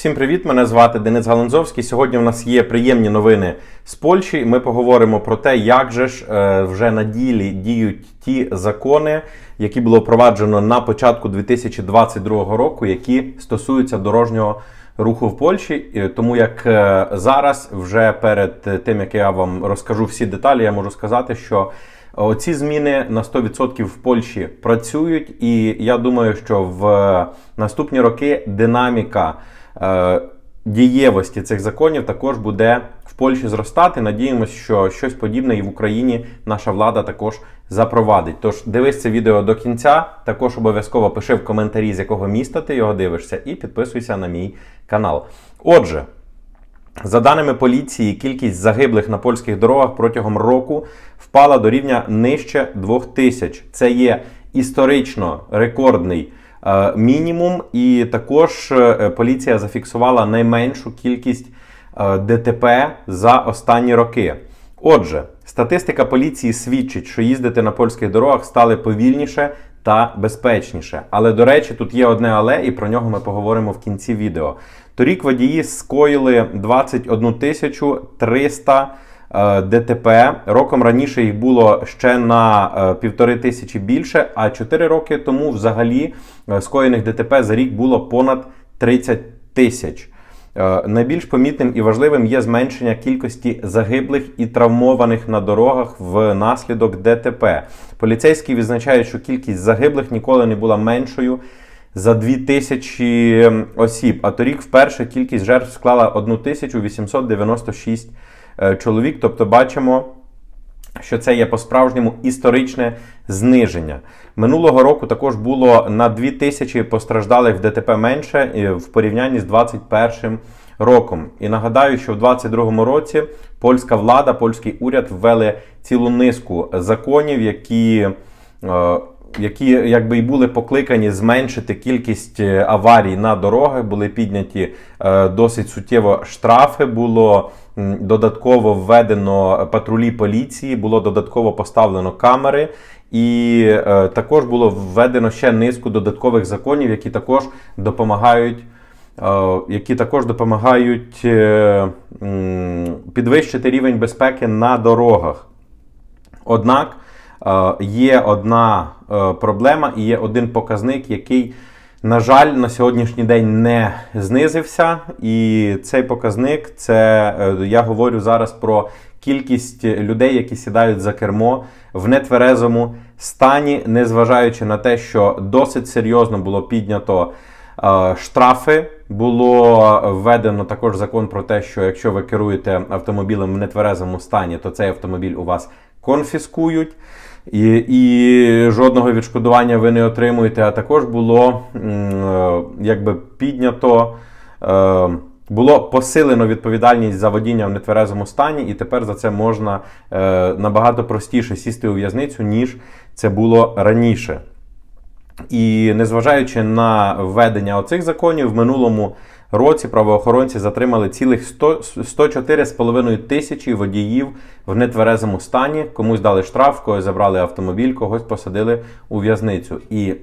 Всім привіт! Мене звати Денис Галанзовський. Сьогодні у нас є приємні новини з Польщі. Ми поговоримо про те, як же ж е, вже на ділі діють ті закони, які було впроваджено на початку 2022 року, які стосуються дорожнього руху в Польщі. Е, Тому як е, зараз, вже перед тим як я вам розкажу всі деталі, я можу сказати, що ці зміни на 100% в Польщі працюють, і я думаю, що в наступні роки динаміка е, дієвості цих законів також буде в Польщі зростати. Надіємося, що щось подібне і в Україні наша влада також запровадить. Тож дивись це відео до кінця. Також обов'язково пиши в коментарі, з якого міста ти його дивишся, і підписуйся на мій канал. Отже. За даними поліції, кількість загиблих на польських дорогах протягом року впала до рівня нижче 2000. Це є історично рекордний мінімум, і також е, поліція зафіксувала найменшу кількість е, ДТП за останні роки. Отже, статистика поліції свідчить, що їздити на польських дорогах стали повільніше та безпечніше. Але до речі, тут є одне але, і про нього ми поговоримо в кінці відео. Торік водії скоїли 21 тисячу 300 е, ДТП. Роком раніше їх було ще на е, півтори тисячі більше, а 4 роки тому взагалі е, скоєних ДТП за рік було понад 30 тисяч. Е, Найбільш помітним і важливим є зменшення кількості загиблих і травмованих на дорогах внаслідок ДТП. Поліцейські відзначають, що кількість загиблих ніколи не була меншою за 2000 осіб. А торік вперше кількість жертв склала 1896 е, чоловік. Тобто, бачимо. Що це є по-справжньому історичне зниження. Минулого року також було на 2 тисячі постраждалих в ДТП менше е, в порівнянні з 2021 роком. І нагадаю, що в 2022 році польська влада, польський уряд ввели цілу низку законів, які. Які якби і були покликані зменшити кількість е, аварій на дорогах, були підняті е, досить суттєво штрафи. Було додатково введено патрулі поліції, було додатково поставлено камери, і е, також було введено ще низку додаткових законів, які також допомагають. е, Які також допомагають підвищити рівень безпеки на дорогах. Однак є одна е, проблема і є один показник, який, на жаль, на сьогоднішній день не знизився. І цей показник це е, я говорю зараз про кількість людей, які сідають за кермо в нетверезому стані, незважаючи на те, що досить серйозно було піднято. Е, Штрафи було введено також закон про те, що якщо ви керуєте автомобілем в нетверезому стані, то цей автомобіль у вас конфіскують. І, і жодного відшкодування ви не отримуєте. А також було е, якби піднято, е, було посилено відповідальність за водіння в нетверезому стані, і тепер за це можна е, набагато простіше сісти у в'язницю, ніж це було раніше. І незважаючи на введення оцих законів, в минулому році правоохоронці затримали цілих 100 104,5 тисячі водіїв в нетверезому стані. Комусь дали штраф, когось забрали автомобіль, когось посадили у в'язницю. І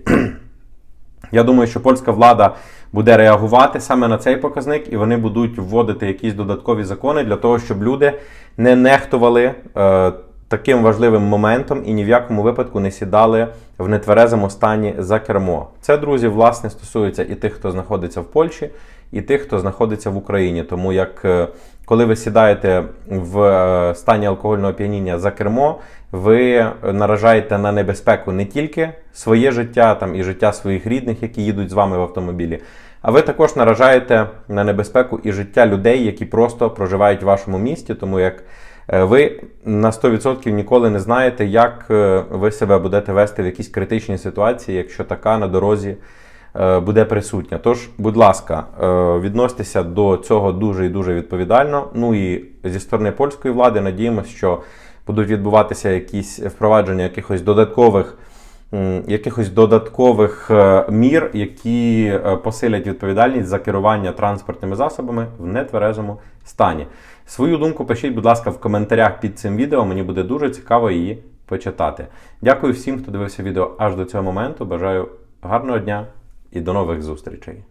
я думаю, що польська влада буде реагувати саме на цей показник, і вони будуть вводити якісь додаткові закони для того, щоб люди не нехтували. Е, Таким важливим моментом і ні в якому випадку не сідали в нетверезому стані за кермо. Це, друзі, власне, стосується і тих, хто знаходиться в Польщі, і тих, хто знаходиться в Україні. Тому як е, коли ви сідаєте в е, стані алкогольного п'яніння за кермо, ви наражаєте на небезпеку не тільки своє життя там і життя своїх рідних, які їдуть з вами в автомобілі, а ви також наражаєте на небезпеку і життя людей, які просто проживають в вашому місті, тому як. Е, Ви на 100% ніколи не знаєте, як е, ви себе будете вести в якійсь критичній ситуації, якщо така на дорозі е, буде присутня. Тож, будь ласка, відносьтеся до цього дуже і дуже відповідально. Ну і зі сторони польської влади надіємося, що будуть відбуватися якісь впровадження якихось додаткових. Якихось додаткових е, мір, які е, посилять відповідальність за керування транспортними засобами в нетверезому стані. Свою думку пишіть, будь ласка, в коментарях під цим відео. Мені буде дуже цікаво її почитати. Дякую всім, хто дивився відео аж до цього моменту. Бажаю гарного дня і до нових зустрічей.